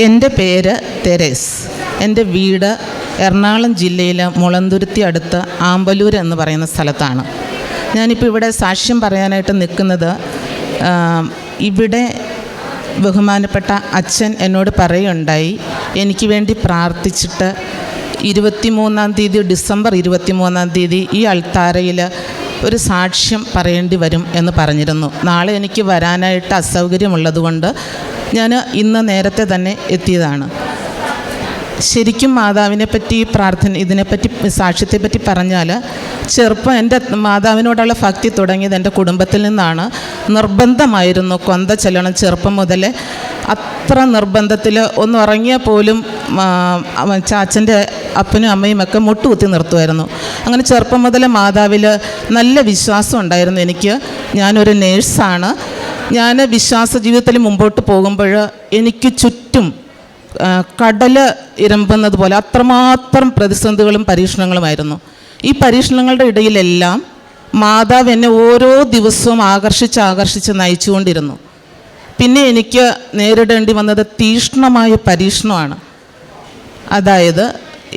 എന്റെ പേര് തെരേസ്. എന്റെ വീട് എറണാകുളം ജില്ലയിലെ മുളന്തുരുത്തി അടുത്ത് ആമ്പലൂർ എന്ന് പറയുന്ന സ്ഥലത്താണ്. ഞാനിപ്പോൾ ഇവിടെ സാക്ഷ്യം പറയാനായിട്ട് നിൽക്കുന്നത് ഇവിടെ ബഹുമാനപ്പെട്ട അച്ഛൻ എന്നോട് പറയുണ്ടായി എനിക്ക് വേണ്ടി പ്രാർത്ഥിച്ചിട്ട് ഇരുപത്തിമൂന്നാം തീയതി ഡിസംബർ ഇരുപത്തിമൂന്നാം തീയതി ഈ അൾത്താരയിൽ ഒരു സാക്ഷ്യം പറയേണ്ടി വരും എന്ന് പറഞ്ഞിരുന്നു. നാളെ എനിക്ക് വരാനായിട്ട് അസൗകര്യമുള്ളതുകൊണ്ട് ഞാൻ ഇന്ന് നേരത്തെ തന്നെ എത്തിയതാണ്. ശരിക്കും മാതാവിനെ പറ്റി പ്രാർത്ഥന ഇതിനെപ്പറ്റി സാക്ഷ്യത്തെപ്പറ്റി പറഞ്ഞാൽ ചെറുപ്പം എന്റെ മാതാവിനോടുള്ള ഭക്തി തുടങ്ങിയത് എന്റെ കുടുംബത്തിൽ നിന്നാണ്. നിർബന്ധമായിരുന്നു കൊന്ത ചെല്ലണം ചെറുപ്പം മുതലേ. അത്ര നിർബന്ധത്തിൽ ഒന്ന് ഉറങ്ങിയാൽ പോലും ചാച്ചന്റെ അപ്പനും അമ്മയും ഒക്കെ മുട്ടുകുത്തി നിർത്തുമായിരുന്നു. അങ്ങനെ ചെറുപ്പം മുതലേ മാതാവിൽ നല്ല വിശ്വാസം ഉണ്ടായിരുന്നു എനിക്ക്. ഞാനൊരു നേഴ്സാണ്. ഞാൻ വിശ്വാസ ജീവിതത്തിൽ മുമ്പോട്ട് പോകുമ്പോൾ എനിക്ക് ചുറ്റും കടൽ ഇരമ്പുന്നത് പോലെ അത്രമാത്രം പ്രതിസന്ധികളും പരീക്ഷണങ്ങളുമായിരുന്നു. ഈ പരീക്ഷണങ്ങളുടെ ഇടയിലെല്ലാം മാതാവ് എന്നെ ഓരോ ദിവസവും ആകർഷിച്ച് ആകർഷിച്ച് നയിച്ചുകൊണ്ടിരുന്നു. പിന്നെ എനിക്ക് നേരിടേണ്ടി വന്നത് തീഷ്ണമായ പരീക്ഷണമാണ്. അതായത്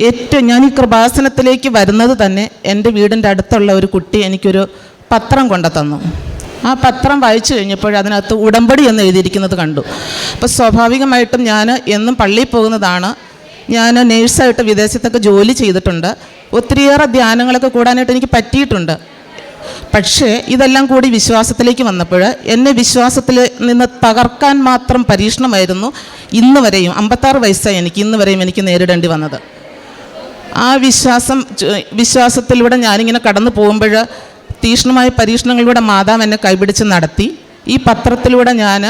ഏറ്റവും ഞാൻ ഈ കൃപാസനത്തിലേക്ക് വരുന്നത് തന്നെ എന്റെ വീടിന്റെ അടുത്തുള്ള ഒരു കുട്ടി എനിക്കൊരു പത്രം കൊണ്ടു തന്നു ആ പത്രം വായിച്ചു കഴിഞ്ഞപ്പോൾ അതിനകത്ത് ഉടമ്പടി എന്ന് എഴുതിയിരിക്കുന്നത് കണ്ടു. അപ്പോൾ സ്വാഭാവികമായിട്ടും ഞാൻ എന്നും പള്ളിയിൽ പോകുന്നതാണ്. ഞാൻ നേഴ്സായിട്ട് വിദേശത്തൊക്കെ ജോലി ചെയ്തിട്ടുണ്ട്. ഒത്തിരിയേറെ ധ്യാനങ്ങളൊക്കെ കൂടാനായിട്ട് എനിക്ക് പറ്റിയിട്ടുണ്ട്. പക്ഷേ ഇതെല്ലാം കൂടി വിശ്വാസത്തിലേക്ക് വന്നപ്പോൾ എന്നെ വിശ്വാസത്തിൽ നിന്ന് തകർക്കാൻ മാത്രം പരീക്ഷണമായിരുന്നു ഇന്ന് വരെയും അമ്പത്താറ് വയസ്സായി എനിക്ക് ഇന്ന് വരെയും എനിക്ക് നേരിടേണ്ടി വന്നത്. ആ വിശ്വാസം വിശ്വാസത്തിലൂടെ ഞാനിങ്ങനെ കടന്നു പോകുമ്പോൾ തീക്ഷ്ണമായ പരീക്ഷണങ്ങളിലൂടെ മാതാവ് എന്നെ കൈപിടിച്ച് നടത്തി. ഈ പത്രത്തിലൂടെ ഞാൻ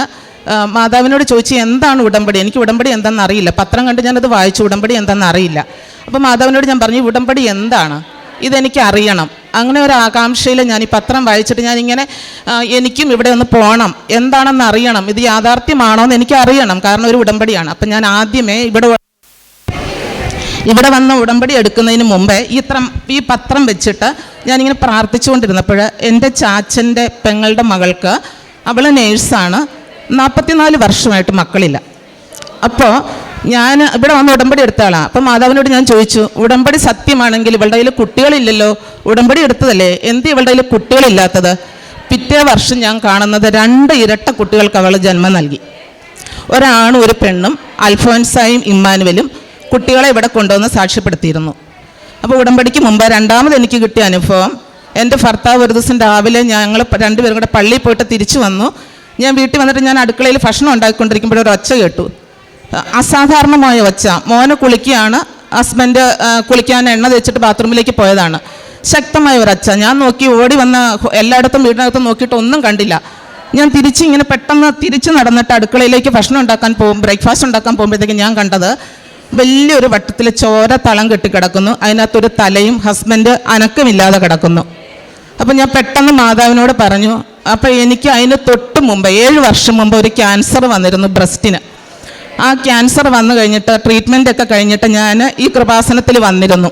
മാതാവിനോട് ചോദിച്ചു എന്താണ് ഉടമ്പടി? എനിക്ക് ഉടമ്പടി എന്താണെന്ന് അറിയില്ല. പത്രം കണ്ട് ഞാനത് വായിച്ചു. ഉടമ്പടി എന്താണെന്ന് അറിയില്ല. അപ്പോൾ മാതാവിനോട് ഞാൻ പറഞ്ഞു ഉടമ്പടി എന്താണ്? ഇതെനിക്ക് അറിയണം. അങ്ങനെ ഒരു ആകാംക്ഷയിൽ ഞാൻ ഈ പത്രം വായിച്ചിട്ട് ഞാനിങ്ങനെ ഇങ്ങനെ എനിക്കും ഇവിടെ ഒന്ന് പോകണം എന്താണെന്ന് അറിയണം. ഇത് യാഥാർത്ഥ്യമാണോ എന്ന് എനിക്ക് അറിയണം കാരണം ഒരു ഉടമ്പടിയാണ്. അപ്പം ഞാൻ ആദ്യമേ ഇവിടെ ഇവിടെ വന്ന ഉടമ്പടി എടുക്കുന്നതിന് മുമ്പേ ഈ ഈ പത്രം വെച്ചിട്ട് ഞാനിങ്ങനെ പ്രാർത്ഥിച്ചുകൊണ്ടിരുന്നപ്പോൾ എന്റെ ചാച്ചന്റെ പെങ്ങളുടെ മകൾക്ക് അവൾ നേഴ്സാണ് നാൽപ്പത്തിനാല് വർഷമായിട്ട് മക്കളില്ല. അപ്പോൾ ഞാൻ ഇവിടെ വന്ന് ഉടമ്പടി എടുത്ത ആളാണ് അപ്പം മാതാവിനോട് ഞാൻ ചോദിച്ചു ഉടമ്പടി സത്യമാണെങ്കിൽ ഇവളുടെ കയ്യിൽ കുട്ടികളില്ലല്ലോ? ഉടമ്പടി എടുത്തതല്ലേ? എന്ത് ഇവളുടെ കയ്യിൽ കുട്ടികളില്ലാത്തത്? പിറ്റേ വർഷം ഞാൻ കാണുന്നത് രണ്ട് ഇരട്ട കുട്ടികൾക്ക് അവൾ ജന്മം നൽകി. ഒരാണും ഒരു പെണ്ണും അൽഫോൻസായും ഇമ്മാനുവലും കുട്ടികളെ ഇവിടെ കൊണ്ടുവന്ന് സാക്ഷ്യപ്പെടുത്തിയിരുന്നു. അപ്പോൾ ഉടമ്പടിക്ക് മുമ്പ് രണ്ടാമത് എനിക്ക് കിട്ടിയ അനുഭവം എന്റെ ഭർത്താവ് ഒരു ദിവസം രാവിലെ ഞങ്ങൾ രണ്ടുപേരും കൂടെ പള്ളിയിൽ പോയിട്ട് തിരിച്ചു വന്നു. ഞാൻ വീട്ടിൽ വന്നിട്ട് ഞാൻ അടുക്കളയിൽ ഭക്ഷണം ഉണ്ടാക്കിക്കൊണ്ടിരിക്കുമ്പോൾ ഒരു ഒച്ച കേട്ടു. അസാധാരണമായ ഒച്ച. മോനെ കുളിക്കുകയാണ് ഹസ്ബൻഡ് കുളിക്കാൻ എണ്ണ തേച്ചിട്ട് ബാത്റൂമിലേക്ക് പോയതാണ്. ശക്തമായ ഒരു ഒരച്ച ഞാൻ നോക്കി ഓടി വന്ന എല്ലായിടത്തും വീടിനകത്തും നോക്കിയിട്ട് ഒന്നും കണ്ടില്ല. ഞാൻ തിരിച്ച് ഇങ്ങനെ പെട്ടെന്ന് തിരിച്ച് നടന്നിട്ട് അടുക്കളയിലേക്ക് ഭക്ഷണം ഉണ്ടാക്കാൻ പോകും ബ്രേക്ക്ഫാസ്റ്റ് ഉണ്ടാക്കാൻ പോകുമ്പോഴത്തേക്കും ഞാൻ കണ്ടത് വലിയൊരു വട്ടത്തിൽ ചോര തളം കെട്ടിക്കിടക്കുന്നു അതിനകത്തൊരു തലയും ഹസ്ബൻഡ് അനക്കമില്ലാതെ കിടക്കുന്നു. അപ്പം ഞാൻ പെട്ടെന്ന് മാതാവിനോട് പറഞ്ഞു അപ്പം എനിക്ക് അതിന് തൊട്ട് മുമ്പ് ഏഴ് വർഷം മുമ്പ് ഒരു ക്യാൻസർ വന്നിരുന്നു ബ്രസ്റ്റിന് ആ ക്യാൻസർ വന്നു കഴിഞ്ഞിട്ട് ട്രീറ്റ്മെന്റ് ഒക്കെ കഴിഞ്ഞിട്ട് ഞാൻ ഈ കൃപാസനത്തിൽ വന്നിരുന്നു.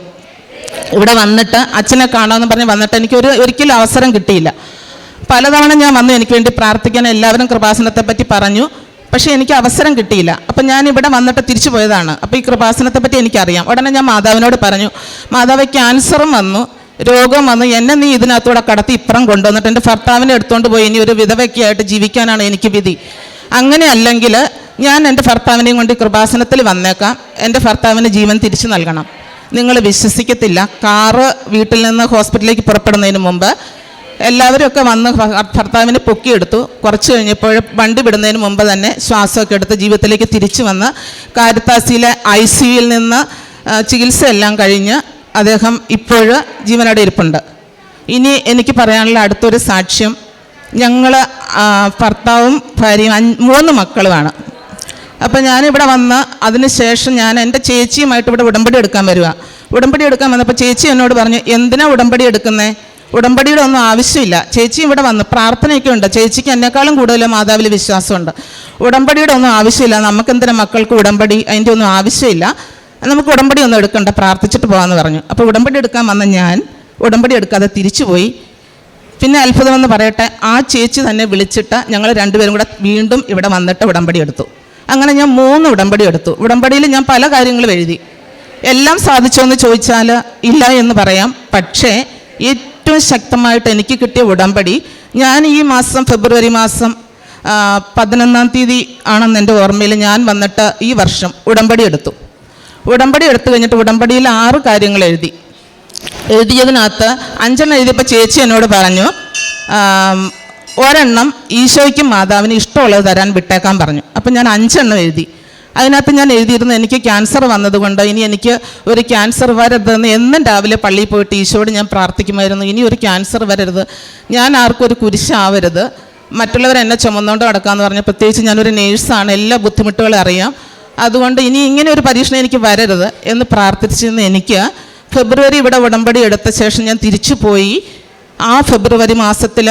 ഇവിടെ വന്നിട്ട് അച്ഛനെ കാണാമെന്ന് പറഞ്ഞ് വന്നിട്ട് എനിക്ക് ഒരു ഒരിക്കലും അവസരം കിട്ടിയില്ല. പലതവണ ഞാൻ വന്നു എനിക്ക് വേണ്ടി പ്രാർത്ഥിക്കാൻ എല്ലാവരും കൃപാസനത്തെ പറ്റി പറഞ്ഞു. പക്ഷേ എനിക്ക് അവസരം കിട്ടിയില്ല. അപ്പം ഞാൻ ഇവിടെ വന്നിട്ട് തിരിച്ചു പോയതാണ്. അപ്പോൾ ഈ കൃപാസനത്തെ പറ്റി എനിക്കറിയാം. ഉടനെ ഞാൻ മാതാവിനോട് പറഞ്ഞു മാതാവ് ക്യാൻസറും വന്നു രോഗം വന്നു. എന്നെ നീ ഇതിനകത്തൂടെ കടത്തി ഇപ്പുറം കൊണ്ടുവന്നിട്ട് എന്റെ ഭർത്താവിനെ എടുത്തുകൊണ്ട് പോയി. ഇനി ഒരു വിധവയ്ക്കായിട്ട് ജീവിക്കാനാണ് എനിക്ക് വിധി. അങ്ങനെ അല്ലെങ്കിൽ ഞാൻ എന്റെ ഭർത്താവിനെയും കൊണ്ട് കൃപാസനത്തിൽ വന്നേക്കാം. എന്റെ ഭർത്താവിന് ജീവൻ തിരിച്ചു നൽകണം. നിങ്ങൾ വിശ്വസിക്കത്തില്ല. കാറ് വീട്ടിൽ നിന്ന് ഹോസ്പിറ്റലിലേക്ക് പുറപ്പെടുന്നതിന് മുമ്പ് എല്ലാവരും ഒക്കെ വന്ന് ഭർത്താവിനെ പൊക്കിയെടുത്തു. കുറച്ച് കഴിഞ്ഞപ്പോൾ വണ്ടി വിടുന്നതിന് മുമ്പ് തന്നെ ശ്വാസമൊക്കെ എടുത്ത് ജീവിതത്തിലേക്ക് തിരിച്ചു വന്ന് കാരിത്താസിയിലെ ഐ സിയിൽ നിന്ന് ചികിത്സയെല്ലാം കഴിഞ്ഞ് അദ്ദേഹം ഇപ്പോൾ ജീവനോടെ ഇരിപ്പുണ്ട്. ഇനി എനിക്ക് പറയാനുള്ള അടുത്തൊരു സാക്ഷ്യം ഞങ്ങൾ ഭർത്താവും ഭാര്യയും മൂന്ന് മക്കളുമാണ്. അപ്പം ഞാനിവിടെ വന്ന് അതിന് ശേഷം ഞാൻ എന്റെ ചേച്ചിയുമായിട്ട് ഇവിടെ ഉടമ്പടി എടുക്കാൻ വരിക ഉടമ്പടി എടുക്കാൻ വന്നപ്പോൾ ചേച്ചി എന്നോട് പറഞ്ഞു എന്തിനാ ഉടമ്പടി എടുക്കുന്നേ? ഉടമ്പടിയുടെ ഒന്നും ആവശ്യമില്ല. ചേച്ചി ഇവിടെ വന്ന് പ്രാർത്ഥനയൊക്കെ ഉണ്ട്. ചേച്ചിക്ക് എന്നെക്കാളും കൂടുതൽ മാതാവിൽ വിശ്വാസമുണ്ട്. ഉടമ്പടിയുടെ ഒന്നും ആവശ്യമില്ല. നമുക്കെന്തിനാ മക്കൾക്ക് ഉടമ്പടി? അതിന്റെ ഒന്നും ആവശ്യമില്ല. നമുക്ക് ഉടമ്പടി ഒന്നും എടുക്കണ്ട. പ്രാർത്ഥിച്ചിട്ട് പോകാമെന്ന് പറഞ്ഞു. അപ്പോൾ ഉടമ്പടി എടുക്കാൻ വന്ന ഞാൻ ഉടമ്പടി എടുക്കാതെ തിരിച്ചുപോയി. പിന്നെ അത്ഭുതമെന്ന് പറയട്ടെ ആ ചേച്ചി തന്നെ വിളിച്ചിട്ട് ഞങ്ങൾ രണ്ടുപേരും കൂടെ വീണ്ടും ഇവിടെ വന്നിട്ട് ഉടമ്പടി എടുത്തു. അങ്ങനെ ഞാൻ മൂന്ന് ഉടമ്പടി എടുത്തു. ഉടമ്പടിയിൽ ഞാൻ പല കാര്യങ്ങളും എഴുതി. എല്ലാം സാധിച്ചോ എന്ന് ചോദിച്ചാൽ ഇല്ല എന്ന് പറയാം. പക്ഷേ ഏറ്റവും ശക്തമായിട്ട് എനിക്ക് കിട്ടിയ ഉടമ്പടി ഞാൻ ഈ മാസം ഫെബ്രുവരി മാസം പതിനൊന്നാം തീയതി ആണെന്ന് എന്റെ ഓർമ്മയിൽ ഞാൻ വന്നിട്ട് ഈ വർഷം ഉടമ്പടി എടുത്തു. ഉടമ്പടി എടുത്തു കഴിഞ്ഞിട്ട് ഉടമ്പടിയിൽ ആറ് കാര്യങ്ങൾ എഴുതി. എഴുതിയതിനകത്ത് അഞ്ചെണ്ണം എഴുതിയപ്പോൾ ചേച്ചി എന്നോട് പറഞ്ഞു ഒരെണ്ണം ഈശോയ്ക്കും മാതാവിന് ഇഷ്ടമുള്ളത് തരാൻ വിട്ടേക്കാൻ പറഞ്ഞു. അപ്പം ഞാൻ അഞ്ചെണ്ണം എഴുതി. അതിനകത്ത് ഞാൻ എഴുതിയിരുന്നു എനിക്ക് ക്യാൻസർ വന്നതുകൊണ്ട് ഇനി എനിക്ക് ഒരു ക്യാൻസർ വരരുതെന്ന് എന്നും രാവിലെ പള്ളിയിൽ പോയിട്ട് ഈശോട് ഞാൻ പ്രാർത്ഥിക്കുമായിരുന്നു. ഇനി ഒരു ക്യാൻസർ വരരുത്. ഞാൻ ആർക്കും ഒരു കുരിശാവരുത്. മറ്റുള്ളവർ എന്നെ ചുമന്നുകൊണ്ട് കിടക്കാമെന്ന് പറഞ്ഞ പ്രത്യേകിച്ച് ഞാനൊരു നേഴ്സാണ് എല്ലാ ബുദ്ധിമുട്ടുകളും അറിയാം. അതുകൊണ്ട് ഇനി ഇങ്ങനെ ഒരു പരീക്ഷണം എനിക്ക് വരരുത് എന്ന് പ്രാർത്ഥിച്ചിരുന്ന എനിക്ക് ഫെബ്രുവരി ഇവിടെ ഉടമ്പടി എടുത്ത ശേഷം ഞാൻ തിരിച്ചു പോയി. ആ ഫെബ്രുവരി മാസത്തിൽ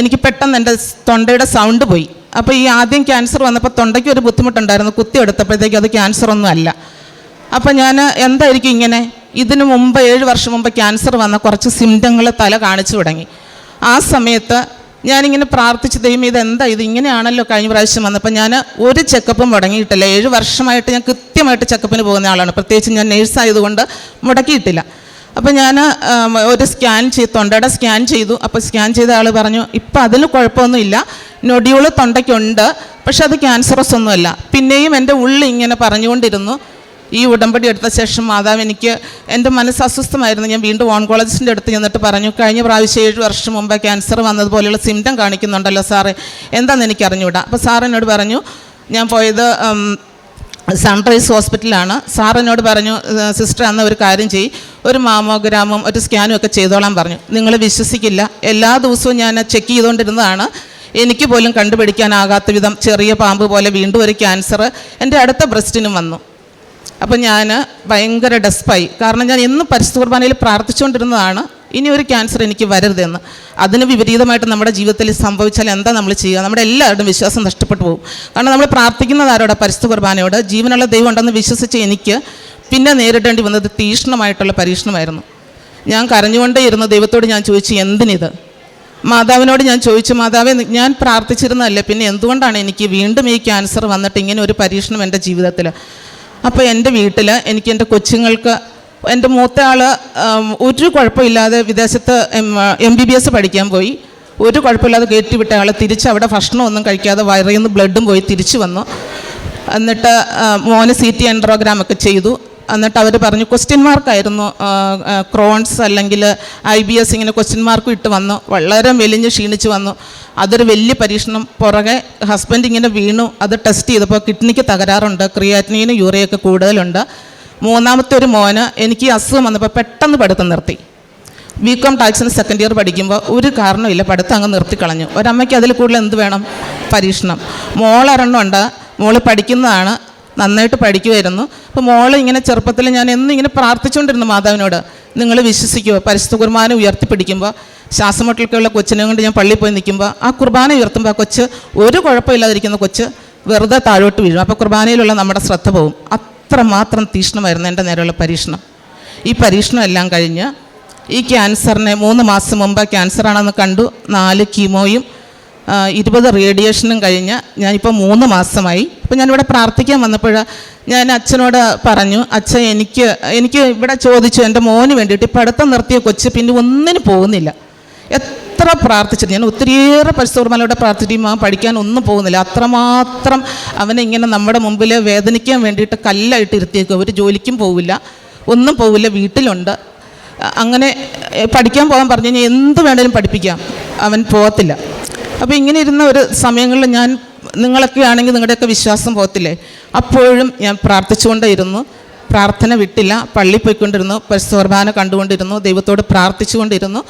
എനിക്ക് പെട്ടെന്ന് എന്റെ തൊണ്ടയുടെ സൗണ്ട് പോയി. അപ്പോൾ ഈ ആദ്യം ക്യാൻസർ വന്നപ്പോൾ തൊണ്ടയ്ക്ക് ഒരു ബുദ്ധിമുട്ടുണ്ടായിരുന്നു. കുത്തി എടുത്തപ്പോഴത്തേക്കും അത് ക്യാൻസർ ഒന്നും അല്ല. അപ്പോൾ ഞാൻ എന്തായിരിക്കും ഇങ്ങനെ? ഇതിനു മുമ്പ് ഏഴ് വർഷം മുമ്പ് ക്യാൻസർ വന്ന കുറച്ച് സിംറ്റങ്ങൾ തല കാണിച്ചു തുടങ്ങി. ആ സമയത്ത് ഞാനിങ്ങനെ പ്രാർത്ഥിച്ച് ദൈവം ഇതെന്താ? ഇത് ഇങ്ങനെയാണല്ലോ കഴിഞ്ഞ പ്രാവശ്യം വന്നപ്പോൾ ഞാൻ ഒരു ചെക്കപ്പും മുടങ്ങിയിട്ടില്ല. ഏഴ് വർഷമായിട്ട് ഞാൻ കൃത്യമായിട്ട് ചെക്കപ്പിന് പോകുന്ന ആളാണ്. പ്രത്യേകിച്ച് ഞാൻ നേഴ്സായതുകൊണ്ട് മുടക്കിയിട്ടില്ല. അപ്പോൾ ഞാൻ ഒരു സ്കാൻ ചെയ്ത് തൊണ്ടയുടെ സ്കാൻ ചെയ്തു. അപ്പോൾ സ്കാൻ ചെയ്ത ആൾ പറഞ്ഞു ഇപ്പം അതിന് കുഴപ്പമൊന്നുമില്ല. നൊഡ്യൂൾ തൊണ്ടയ്ക്കുണ്ട്. പക്ഷെ അത് ക്യാൻസറസ് ഒന്നുമല്ല. പിന്നെയും എന്റെ ഉള്ളിൽ ഇങ്ങനെ പറഞ്ഞുകൊണ്ടിരുന്നു. ഈ ഉടമ്പടി എടുത്ത ശേഷം മാതാവ് എനിക്ക് എന്റെ മനസ്സ് അസ്വസ്ഥമായിരുന്നു. ഞാൻ വീണ്ടും ഓൺകോളജിസ്റ്റിന്റെ അടുത്ത് ചെന്നിട്ട് പറഞ്ഞു കഴിഞ്ഞ പ്രാവശ്യം ഏഴ് വർഷം മുമ്പ് ക്യാൻസർ വന്നതുപോലെയുള്ള സിംറ്റം കാണിക്കുന്നുണ്ടല്ലോ സാറേ. എന്താണെന്ന് എനിക്ക് അറിഞ്ഞുകൂടാ അപ്പോൾ സാർ എന്നോട് പറഞ്ഞു ഞാൻ പോയത് സൺറൈസ് ഹോസ്പിറ്റലാണ് സാർ എന്നോട് പറഞ്ഞു സിസ്റ്റർ അന്ന് ഒരു കാര്യം ചെയ്യി. ഒരു മാമോഗ്രാമും ഒരു സ്കാനും ഒക്കെ ചെയ്തോളാൻ പറഞ്ഞു. നിങ്ങൾ വിശ്വസിക്കില്ല. എല്ലാ ദിവസവും ഞാൻ ചെക്ക് ചെയ്തുകൊണ്ടിരുന്നതാണ്. എനിക്ക് പോലും കണ്ടുപിടിക്കാനാകാത്ത വിധം ചെറിയ പാമ്പ് പോലെ വീണ്ടും ഒരു ക്യാൻസർ എന്റെ അടുത്ത ബ്രസ്റ്റിനും വന്നു. അപ്പോൾ ഞാൻ ഭയങ്കര ഡെസ്പായി കാരണം ഞാൻ എന്നും പരിശുദ്ധ കുർബാനയിൽ പ്രാർത്ഥിച്ചുകൊണ്ടിരുന്നതാണ്. ഇനി ഒരു ക്യാൻസർ എനിക്ക് വരരുതെന്ന്. അതിന് വിപരീതമായിട്ട് നമ്മുടെ ജീവിതത്തിൽ സംഭവിച്ചാൽ എന്താ നമ്മൾ ചെയ്യുക? നമ്മുടെ എല്ലാവരുടെയും വിശ്വാസം നഷ്ടപ്പെട്ടു പോകും. കാരണം നമ്മൾ പ്രാർത്ഥിക്കുന്നത് ആരോടെ? പരിശുദ്ധ കുർബാനയോട്. ജീവനുള്ള ദൈവം ഉണ്ടെന്ന് വിശ്വസിച്ച് എനിക്ക് പിന്നെ നേരിടേണ്ടി വന്നത് തീക്ഷ്ണമായിട്ടുള്ള പരീക്ഷണമായിരുന്നു. ഞാൻ കരഞ്ഞുകൊണ്ടേ ഇരുന്ന് ദൈവത്തോട് ഞാൻ ചോദിച്ചു എന്തിനിത്? മാതാവിനോട് ഞാൻ ചോദിച്ചു മാതാവെ ഞാൻ പ്രാർത്ഥിച്ചിരുന്നതല്ലേ? പിന്നെ എന്തുകൊണ്ടാണ് എനിക്ക് വീണ്ടും ഈ ക്യാൻസർ വന്നിട്ട് ഇങ്ങനെ ഒരു പരീക്ഷണം എന്റെ ജീവിതത്തിൽ? അപ്പോൾ എന്റെ വീട്ടിൽ എനിക്ക് എന്റെ കൊച്ചുങ്ങൾക്ക് എന്റെ മൂത്ത ആൾ ഒരു കുഴപ്പമില്ലാതെ വിദേശത്ത് എം ബി ബി എസ് പഠിക്കാൻ പോയി. ഒരു കുഴപ്പമില്ലാതെ കയറ്റി വിട്ട ആൾ തിരിച്ച് അവിടെ ഭക്ഷണമൊന്നും കഴിക്കാതെ വയറിൽ നിന്ന് ബ്ലഡും പോയി തിരിച്ചു വന്നു. എന്നിട്ട് മോന് സി ടി എൻട്രോഗ്രാം ഒക്കെ ചെയ്തു. എന്നിട്ട് അവർ പറഞ്ഞു ക്വസ്റ്റ്യൻ മാർക്കായിരുന്നു ക്രോൺസ് അല്ലെങ്കിൽ ഐ ബി എസ് ഇങ്ങനെ ക്വസ്റ്റ്യൻ മാർക്കും ഇട്ട് വന്നു. വളരെ മെലിഞ്ഞ് ക്ഷീണിച്ച് വന്നു. അതൊരു വലിയ പരീക്ഷണം. പുറകെ ഹസ്ബൻഡ് ഇങ്ങനെ വീണു. അത് ടെസ്റ്റ് ചെയ്തപ്പോൾ കിഡ്നിക്ക് തകരാറുണ്ട്. ക്രിയാറ്റിനീന് യൂറിയൊക്കെ കൂടുതലുണ്ട്. മൂന്നാമത്തെ ഒരു മോന് എനിക്ക് അസുഖം വന്നപ്പോൾ പെട്ടെന്ന് പഠിത്തം നിർത്തി. ബി കോം ടാക്സിന് സെക്കൻഡ് ഇയർ പഠിക്കുമ്പോൾ ഒരു കാരണമില്ല പഠിത്തം അങ്ങ് നിർത്തിക്കളഞ്ഞു. ഒരമ്മയ്ക്ക് അതിൽ കൂടുതൽ എന്ത് വേണം? പരീക്ഷണം. മോളൊരെണ്ണമുണ്ട് മോൾ പഠിക്കുന്നതാണ്. നന്നായിട്ട് പഠിക്കുമായിരുന്നു അപ്പോൾ മോൾ ഇങ്ങനെ ചെറുപ്പത്തിൽ ഞാൻ എന്നും ഇങ്ങനെ പ്രാർത്ഥിച്ചുകൊണ്ടിരുന്നു മാതാവിനോട്. നിങ്ങൾ വിശ്വസിക്കുമോ പരിശുദ്ധ കുർബാന ഉയർത്തിപ്പിടിക്കുമ്പോൾ ശ്വാസമുട്ടലൊക്കെയുള്ള കൊച്ചിനെ കൊണ്ട് ഞാൻ പള്ളിയിൽ പോയി നിൽക്കുമ്പോൾ ആ കുർബാന ഉയർത്തുമ്പോൾ ആ കൊച്ച് ഒരു കുഴപ്പമില്ലാതിരിക്കുന്ന കൊച്ച് വെറുതെ താഴോട്ട് വീഴും. അപ്പോൾ കുർബാനയിലുള്ള നമ്മുടെ ശ്രദ്ധ പോകും. അത്രമാത്രം തീക്ഷ്ണമായിരുന്നു എന്റെ നേരെയുള്ള പരീക്ഷണം. ഈ പരീക്ഷണം എല്ലാം കഴിഞ്ഞ് ഈ ക്യാൻസറിനെ മൂന്ന് മാസം മുമ്പ് ക്യാൻസറാണെന്ന് കണ്ടു. നാല് കീമോയും ഇരുപത് റേഡിയേഷനും കഴിഞ്ഞ് ഞാനിപ്പോൾ മൂന്ന് മാസമായി. അപ്പോൾ ഞാനിവിടെ പ്രാർത്ഥിക്കാൻ വന്നപ്പോൾ ഞാൻ അച്ഛനോട് പറഞ്ഞു അച്ഛൻ എനിക്ക് എനിക്ക് ഇവിടെ ചോദിച്ചു എന്റെ മോന് വേണ്ടിയിട്ട് ഇപ്പോൾ അടുത്ത നിർത്തിയ കൊച്ച് പിന്നെ ഒന്നിനും പോകുന്നില്ല. എത്ര പ്രാർത്ഥിച്ചിട്ട് ഞാൻ ഒത്തിരിയേറെ പരിശുദ്ധമലയുടെ പ്രാർത്ഥിക്കും അവൻ പഠിക്കാൻ ഒന്നും പോകുന്നില്ല. അത്രമാത്രം അവനെ ഇങ്ങനെ നമ്മുടെ മുമ്പിൽ വേദനിക്കാൻ വേണ്ടിയിട്ട് കല്ലായിട്ട് ഇരുത്തിയേക്കും. ഒരു ജോലിക്കും പോവില്ല. ഒന്നും പോവില്ല. വീട്ടിലുണ്ട്. അങ്ങനെ പഠിക്കാൻ പോകാൻ പറഞ്ഞു കഴിഞ്ഞാൽ എന്ത് വേണേലും പഠിപ്പിക്കാം. അവൻ പോകത്തില്ല. അപ്പോൾ ഇങ്ങനെ ഇരുന്ന ഒരു സമയങ്ങളിൽ ഞാൻ നിങ്ങളൊക്കെ ആണെങ്കിൽ നിങ്ങളുടെയൊക്കെ വിശ്വാസം പോകത്തില്ലേ? അപ്പോഴും ഞാൻ പ്രാർത്ഥിച്ചുകൊണ്ടേ ഇരുന്നു പ്രാർത്ഥന വിട്ടില്ല. പള്ളിയിൽ പോയിക്കൊണ്ടിരുന്നു. പരിശുദ്ധ കുർബാന കണ്ടുകൊണ്ടിരുന്നു. ദൈവത്തോട് പ്രാർത്ഥിച്ചുകൊണ്ടിരുന്നു.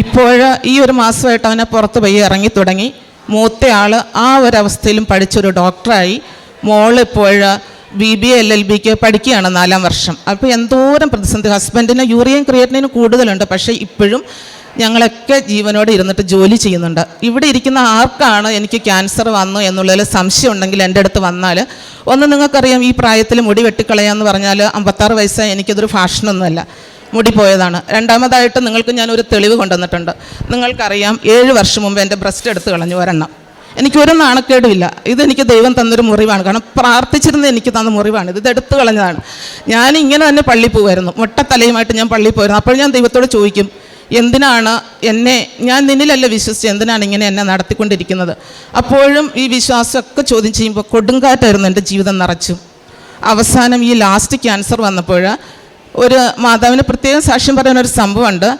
ഇപ്പോൾ ഈ ഒരു മാസമായിട്ട് അവനെ പുറത്ത് പോയി ഇറങ്ങി തുടങ്ങി. മൂത്തയാൾ ആ ഒരവസ്ഥയിലും പഠിച്ചൊരു ഡോക്ടറായി. മോൾ ഇപ്പോൾ ബി ബി എൽ എൽ ബിക്ക് പഠിക്കുകയാണ് നാലാം വർഷം. അപ്പോൾ എന്തോരം പ്രതിസന്ധി. ഹസ്ബൻഡിന് യൂറിയൻ ക്രിയേറ്റിന് കൂടുതലുണ്ട്. പക്ഷേ ഇപ്പോഴും ഞങ്ങളൊക്കെ ജീവനോടെ ഇരുന്നിട്ട് ജോലി ചെയ്യുന്നുണ്ട്. ഇവിടെ ഇരിക്കുന്ന ആർക്കാണ് എനിക്ക് ക്യാൻസർ വന്നു എന്നുള്ളതിൽ സംശയം ഉണ്ടെങ്കിൽ എന്റെ അടുത്ത് വന്നാൽ ഒന്ന് നിങ്ങൾക്കറിയാം ഈ പ്രായത്തിൽ മുടി വെട്ടിക്കളയാന്ന് പറഞ്ഞാൽ അമ്പത്താറ് വയസ്സായി എനിക്കതൊരു ഫാഷനൊന്നുമല്ല. മുടി പോയതാണ് രണ്ടാമതായിട്ട് നിങ്ങൾക്ക് ഞാൻ ഒരു തെളിവ് കൊണ്ടുവന്നിട്ടുണ്ട്. നിങ്ങൾക്കറിയാം ഏഴ് വർഷം മുമ്പ് എന്റെ ബ്രസ്റ്റ് എടുത്ത് കളഞ്ഞു ഒരെണ്ണം. എനിക്കൊരു നാണക്കേടുമില്ല. ഇതെനിക്ക് ദൈവം തന്നൊരു മുറിവാണ്. കാരണം പ്രാർത്ഥിച്ചിരുന്ന എനിക്ക് തന്ന മുറിവാണ്. ഇത് എടുത്തു കളഞ്ഞതാണ്. ഞാൻ ഇങ്ങനെ തന്നെ പള്ളി പോകുമായിരുന്നു മുട്ടത്തലയുമായിട്ട് ഞാൻ പള്ളി പോയിരുന്നു. അപ്പോൾ ഞാൻ ദൈവത്തോട് ചോദിക്കും എന്തിനാണ് എന്നെ ഞാൻ നിന്നിലല്ല വിശ്വസിച്ച് എന്തിനാണ് ഇങ്ങനെ എന്നെ നടത്തിക്കൊണ്ടിരിക്കുന്നത്? അപ്പോഴും ഈ വിശ്വാസമൊക്കെ ചോദ്യം ചെയ്യുമ്പോൾ കൊടുങ്കാറ്റായിരുന്നു എന്റെ ജീവിതം നിറച്ചും. അവസാനം ഈ ലാസ്റ്റ് ക്യാൻസർ വന്നപ്പോൾ ഒരു മാതാവിന് പ്രത്യേകം സാക്ഷ്യം പറയുന്ന ഒരു സംഭവമുണ്ട്.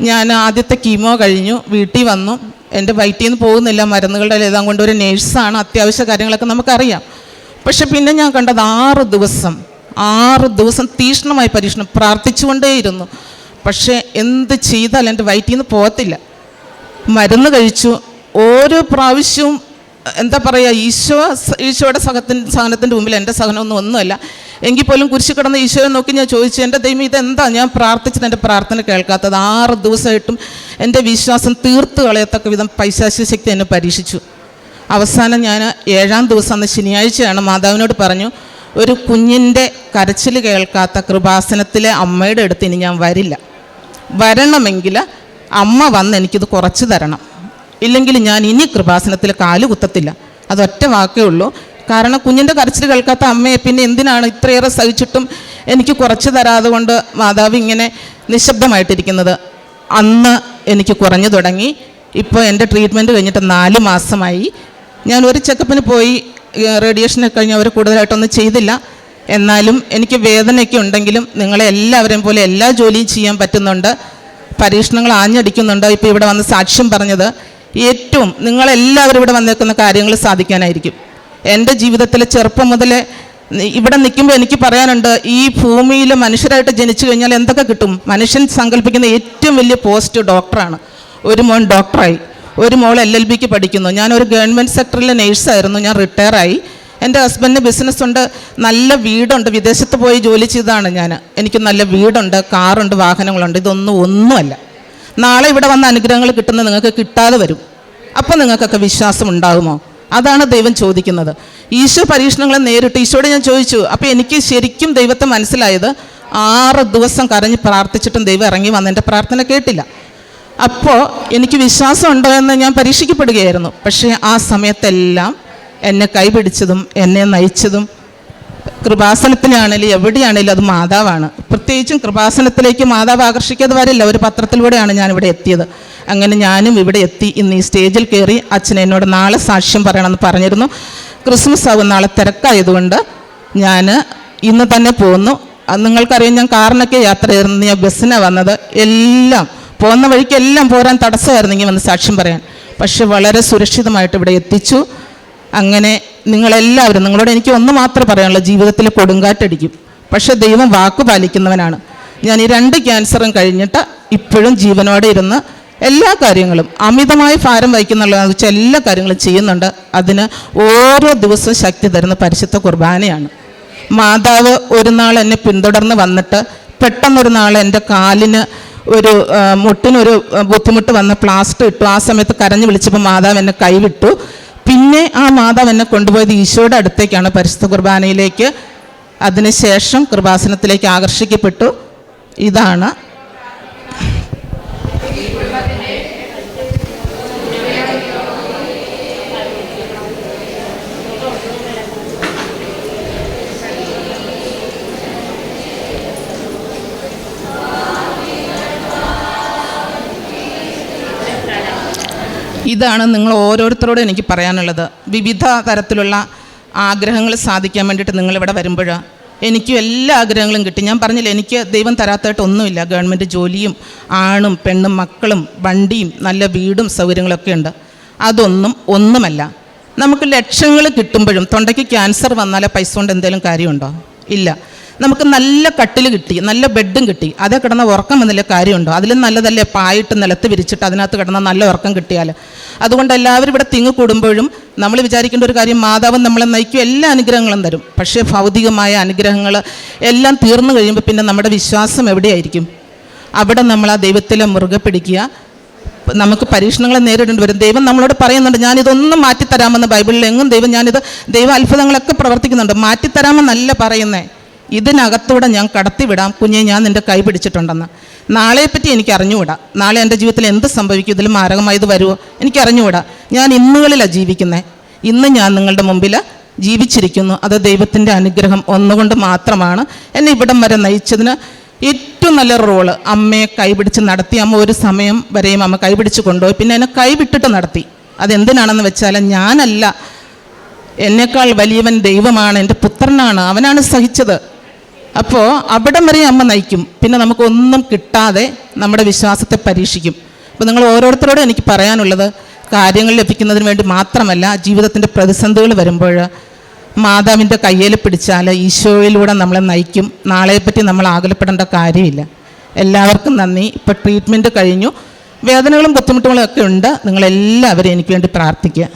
ഞാൻ ആദ്യത്തെ കീമോ കഴിഞ്ഞു വീട്ടിൽ വന്നു. എന്റെ വയറ്റിൽ നിന്ന് പോകുന്നില്ല മരുന്നുകളുടെ എഴുതാൻ കൊണ്ട് ഒരു നേഴ്സാണ് അത്യാവശ്യ കാര്യങ്ങളൊക്കെ നമുക്കറിയാം. പക്ഷെ പിന്നെ ഞാൻ കണ്ടത് ആറ് ദിവസം ആറ് ദിവസം തീക്ഷ്ണമായി പരീക്ഷണം പ്രാർത്ഥിച്ചുകൊണ്ടേയിരുന്നു. പക്ഷേ എന്ത് ചെയ്താലും എന്റെ വയറ്റിൽ നിന്ന് പോകത്തില്ല. മരുന്ന് കഴിച്ചു. ഓരോ പ്രാവശ്യവും എന്താ പറയുക ഈശോ ഈശോയുടെ സഹത്തിന്റെ സഹനത്തിന്റെ മുമ്പിൽ എന്റെ സഹനമൊന്നും ഒന്നുമല്ല. എങ്കിൽ പോലും കുരിശി കിടന്ന് ഈശോയെ നോക്കി ഞാൻ ചോദിച്ചു എന്റെ ദൈവം ഇതെന്താ? ഞാൻ പ്രാർത്ഥിച്ചത് എന്റെ പ്രാർത്ഥന കേൾക്കാത്തത്. ആറ് ദിവസമായിട്ടും എന്റെ വിശ്വാസം തീർത്ത് കളയത്തക്ക വിധം പൈശാശ്യ ശക്തി എന്നെ പരീക്ഷിച്ചു. അവസാനം ഞാൻ ഏഴാം ദിവസം അന്ന് ശനിയാഴ്ചയാണ് മാതാവിനോട് പറഞ്ഞു ഒരു കുഞ്ഞിന്റെ കരച്ചിൽ കേൾക്കാത്ത കൃപാസനത്തിലെ അമ്മയുടെ അടുത്ത് ഇനി ഞാൻ വരില്ല. വരണമെങ്കിൽ അമ്മ വന്ന് എനിക്കിത് കുറച്ച് തരണം. ഇല്ലെങ്കിൽ ഞാൻ ഇനി കൃപാസനത്തിൽ കാൽ കുത്തത്തില്ല. അതൊറ്റ വാക്കേ ഉള്ളൂ. കാരണം കുഞ്ഞിന്റെ കരച്ചിൽ കേൾക്കാത്ത അമ്മയെ പിന്നെ എന്തിനാണ് ഇത്രയേറെ സഹിച്ചിട്ടും എനിക്ക് കുറച്ച് തരാതെ കൊണ്ട് മാതാവ് ഇങ്ങനെ നിശബ്ദമായിട്ടിരിക്കുന്നത്? അന്ന് എനിക്ക് കുറഞ്ഞു തുടങ്ങി. ഇപ്പോൾ എന്റെ ട്രീറ്റ്മെന്റ് കഴിഞ്ഞിട്ട് നാല് മാസമായി. ഞാൻ ഒരു ചെക്കപ്പിന് പോയി റേഡിയേഷനൊക്കെ കഴിഞ്ഞ് അവർ കൂടുതലായിട്ടൊന്നും ചെയ്തില്ല. എന്നാലും എനിക്ക് വേദനയൊക്കെ ഉണ്ടെങ്കിലും നിങ്ങളെ എല്ലാവരെയും പോലെ എല്ലാ ജോലിയും ചെയ്യാൻ പറ്റുന്നുണ്ട്. പരീക്ഷണങ്ങൾ ആഞ്ഞടിക്കുന്നുണ്ട്. ഇപ്പോൾ ഇവിടെ വന്ന് സാക്ഷ്യം പറഞ്ഞത്. ഏറ്റവും നിങ്ങളെല്ലാവരും ഇവിടെ വന്നേക്കുന്ന കാര്യങ്ങൾ സാധിക്കാനായിരിക്കും. എന്റെ ജീവിതത്തിലെ ചെറുപ്പം മുതലേ ഇവിടെ നിൽക്കുമ്പോൾ എനിക്ക് പറയാനുണ്ട് ഈ ഭൂമിയിൽ മനുഷ്യരായിട്ട് ജനിച്ചു കഴിഞ്ഞാൽ എന്തൊക്കെ കിട്ടും? മനുഷ്യൻ സങ്കല്പിക്കുന്ന ഏറ്റവും വലിയ പോസ്റ്റ് ഡോക്ടറാണ് ഒരു മോൻ ഡോക്ടറായി ഒരു മോൾ എൽ എൽ ബിക്ക് പഠിക്കുന്നു. ഞാനൊരു ഗവൺമെന്റ് സെക്ടറിലെ നേഴ്സായിരുന്നു ഞാൻ റിട്ടയറായി എന്റെ ഹസ്ബൻഡിന് ബിസിനസ് ഉണ്ട്. നല്ല വീടുണ്ട്. വിദേശത്ത് പോയി ജോലി ചെയ്തതാണ് ഞാൻ. എനിക്ക് നല്ല വീടുണ്ട് കാറുണ്ട് വാഹനങ്ങളുണ്ട്. ഇതൊന്നും ഒന്നുമല്ല. നാളെ ഇവിടെ വന്ന അനുഗ്രഹങ്ങൾ കിട്ടുന്നത് നിങ്ങൾക്ക് കിട്ടാതെ വരും. അപ്പം നിങ്ങൾക്കൊക്കെ വിശ്വാസം ഉണ്ടാകുമോ അതാണ് ദൈവം ചോദിക്കുന്നത്. ഈശോ പരീക്ഷണങ്ങളെ നേരിട്ട് ഈശോയോട് ഞാൻ ചോദിച്ചു അപ്പോൾ എനിക്ക് ശരിക്കും ദൈവത്തെ മനസ്സിലായത് ആറ് ദിവസം കരഞ്ഞ് പ്രാർത്ഥിച്ചിട്ടും ദൈവം ഇറങ്ങി വന്ന് എന്റെ പ്രാർത്ഥന കേട്ടില്ല. അപ്പോൾ എനിക്ക് വിശ്വാസം ഉണ്ടോ എന്ന് ഞാൻ പരീക്ഷിക്കപ്പെടുകയായിരുന്നു. പക്ഷേ ആ സമയത്തെല്ലാം എന്നെ കൈപിടിച്ചതും എന്നെ നയിച്ചതും കൃപാസനത്തിലാണെങ്കിലും എവിടെയാണെങ്കിലും അത് മാതാവാണ്. പ്രത്യേകിച്ചും കൃപാസനത്തിലേക്ക് മാതാവ് ആകർഷിക്കാതെ വരില്ല ഒരു പത്രത്തിലൂടെയാണ് ഞാൻ ഇവിടെ എത്തിയത്. അങ്ങനെ ഞാനും ഇവിടെ എത്തി. ഇന്ന് ഈ സ്റ്റേജിൽ കയറി അച്ഛൻ എന്നോട് നാളെ സാക്ഷ്യം പറയണമെന്ന് പറഞ്ഞിരുന്നു. ക്രിസ്മസ് ആവും. നാളെ തിരക്കായതുകൊണ്ട് ഞാൻ ഇന്ന് തന്നെ പോന്നു. നിങ്ങൾക്കറിയാം ഞാൻ കാറിനൊക്കെ യാത്ര ചെയ്തിരുന്നു ഞാൻ ബസ്സിനാണ് വന്നത്. എല്ലാം പോകുന്ന വഴിക്ക് എല്ലാം പോരാൻ തടസ്സമായിരുന്നെങ്കിൽ വന്ന് സാക്ഷ്യം പറയാൻ. പക്ഷെ വളരെ സുരക്ഷിതമായിട്ട് ഇവിടെ എത്തിച്ചു. അങ്ങനെ നിങ്ങളെല്ലാവരും നിങ്ങളോട് എനിക്ക് ഒന്ന് മാത്രമേ പറയാനുള്ളൂ ജീവിതത്തിൽ കൊടുങ്കാറ്റടിക്കും. പക്ഷെ ദൈവം വാക്ക് പാലിക്കുന്നവനാണ്. ഞാൻ ഈ രണ്ട് ക്യാൻസറും കഴിഞ്ഞിട്ട് ഇപ്പോഴും ജീവനോടെ ഇരുന്ന് എല്ലാ കാര്യങ്ങളും അമിതമായ ഭാരം വഹിക്കുന്നുള്ള വെച്ചാൽ എല്ലാ കാര്യങ്ങളും ചെയ്യുന്നുണ്ട്. അതിന് ഓരോ ദിവസവും ശക്തി തരുന്ന പരിശുദ്ധ കുർബാനയാണ്. മാതാവ് ഒരു നാൾ എന്നെ പിന്തുടർന്ന് വന്നിട്ട് പെട്ടെന്നൊരു നാൾ എന്റെ കാലിന് ഒരു മുട്ടിനൊരു ബുദ്ധിമുട്ട് വന്ന് പ്ലാസ്റ്റർ ഇട്ടു. ആ സമയത്ത് കരഞ്ഞു വിളിച്ചപ്പോൾ മാതാവ് എന്നെ കൈവിട്ടു. പിന്നെ ആ മാതാവ് എന്നെ കൊണ്ടുപോയത് ഈശോയുടെ അടുത്തേക്കാണ് പരിശുദ്ധ കുർബാനയിലേക്ക്. അതിനുശേഷം കൃപാസനത്തിലേക്ക് ആകർഷിക്കപ്പെട്ടു. ഇതാണ് ഇതാണ് നിങ്ങൾ ഓരോരുത്തരോടും എനിക്ക് പറയാനുള്ളത്. വിവിധ തരത്തിലുള്ള ആഗ്രഹങ്ങൾ സാധിക്കാൻ വേണ്ടിയിട്ട് നിങ്ങളിവിടെ വരുമ്പോൾ എനിക്കും എല്ലാ ആഗ്രഹങ്ങളും കിട്ടി. ഞാൻ പറഞ്ഞില്ല എനിക്ക് ദൈവം തരാത്തായിട്ട് ഒന്നുമില്ല. ഗവൺമെന്റ് ജോലിയും ആണും പെണ്ണും മക്കളും വണ്ടിയും നല്ല വീടും സൗകര്യങ്ങളൊക്കെ ഉണ്ട്. അതൊന്നും ഒന്നുമല്ല. നമുക്ക് ലക്ഷങ്ങൾ കിട്ടുമ്പോഴും തൊണ്ടയ്ക്ക് ക്യാൻസർ വന്നാൽ പൈസ കൊണ്ട് എന്തെങ്കിലും കാര്യമുണ്ടോ? ഇല്ല. നമുക്ക് നല്ല കട്ടിൽ കിട്ടി നല്ല ബെഡും കിട്ടി. അതേ കിടന്ന ഉറക്കം എന്നല്ല കാര്യമുണ്ടോ? അതിലും നല്ലതല്ലേ പായിട്ട് നിലത്ത് വിരിച്ചിട്ട് അതിനകത്ത് കിടന്ന നല്ല ഉറക്കം കിട്ടിയാൽ അതുകൊണ്ട് എല്ലാവരും ഇവിടെ തിങ്ങി കൂടുമ്പോഴും നമ്മൾ വിചാരിക്കേണ്ട ഒരു കാര്യം മാതാവ് നമ്മളെ നയിക്കും എല്ലാ അനുഗ്രഹങ്ങളും തരും. പക്ഷേ ഭൗതികമായ അനുഗ്രഹങ്ങൾ എല്ലാം തീർന്നു കഴിയുമ്പോൾ പിന്നെ നമ്മുടെ വിശ്വാസം എവിടെയായിരിക്കും? അവിടെ നമ്മൾ ആ ദൈവത്തിലെ മുറുകെ പിടിക്കുക. നമുക്ക് പരീക്ഷണങ്ങളെ നേരിടേണ്ടി വരും. ദൈവം നമ്മളോട് പറയുന്നുണ്ട് ഞാനിതൊന്നും മാറ്റിത്തരാമെന്ന് ബൈബിളിൽ എങ്ങും ദൈവം ഞാനിത് ദൈവ അത്ഭുതങ്ങളൊക്കെ പ്രവർത്തിക്കുന്നുണ്ട്. മാറ്റിത്തരാമെന്നല്ല പറയുന്നേ. ഇതിനകത്തൂടെ ഞാൻ കടത്തിവിടാം. കുഞ്ഞെ ഞാൻ നിന്റെ കൈ പിടിച്ചിട്ടുണ്ടെന്ന്. നാളെപ്പറ്റി എനിക്ക് അറിഞ്ഞുകൂടാ നാളെ എന്റെ ജീവിതത്തിൽ എന്ത് സംഭവിക്കും? ഇതിൽ മാരകമായത് വരുമോ എനിക്ക് അറിഞ്ഞുകൂടാ ഞാൻ ഇന്നുകളിലാണ് ജീവിക്കുന്നത് ഇന്ന് ഞാൻ നിങ്ങളുടെ മുമ്പിൽ ജീവിച്ചിരിക്കുന്നു. അത് ദൈവത്തിന്റെ അനുഗ്രഹം ഒന്നുകൊണ്ട് മാത്രമാണ്. എന്നെ ഇവിടം വരെ നയിച്ചതിന് ഏറ്റവും നല്ല റോൾ അമ്മയെ കൈപിടിച്ച് നടത്തി. അമ്മ ഒരു സമയം വരെയും അമ്മ കൈപിടിച്ച് കൊണ്ടുപോയി. പിന്നെ എന്നെ കൈവിട്ടിട്ട് നടത്തി. അതെന്തിനാണെന്ന് വെച്ചാൽ ഞാനല്ല. എന്നേക്കാൾ വലിയവൻ ദൈവമാണ്. എന്റെ പുത്രനാണ്. അവനാണ് സഹിച്ചത്. അപ്പോൾ അവിടം വരെ അമ്മ നയിക്കും. പിന്നെ നമുക്കൊന്നും കിട്ടാതെ നമ്മുടെ വിശ്വാസത്തെ പരീക്ഷിക്കും. അപ്പോൾ നിങ്ങൾ ഓരോരുത്തരോടും എനിക്ക് പറയാനുള്ളത് കാര്യങ്ങൾ ലഭിക്കുന്നതിന് വേണ്ടി മാത്രമല്ല ജീവിതത്തിന്റെ പ്രതിസന്ധികൾ വരുമ്പോൾ മാതാവിന്റെ കയ്യിൽ പിടിച്ചാൽ ഈശോയിലൂടെ നമ്മളെ നയിക്കും. നാളെപ്പറ്റി നമ്മൾ ആകുലപ്പെടേണ്ട കാര്യമില്ല. എല്ലാവർക്കും നന്ദി. ഇപ്പോൾ ട്രീറ്റ്മെന്റ് കഴിഞ്ഞു. വേദനകളും ബുദ്ധിമുട്ടുകളും ഒക്കെ ഉണ്ട്. നിങ്ങളെല്ലാവരും എനിക്ക് വേണ്ടി പ്രാർത്ഥിക്കുക.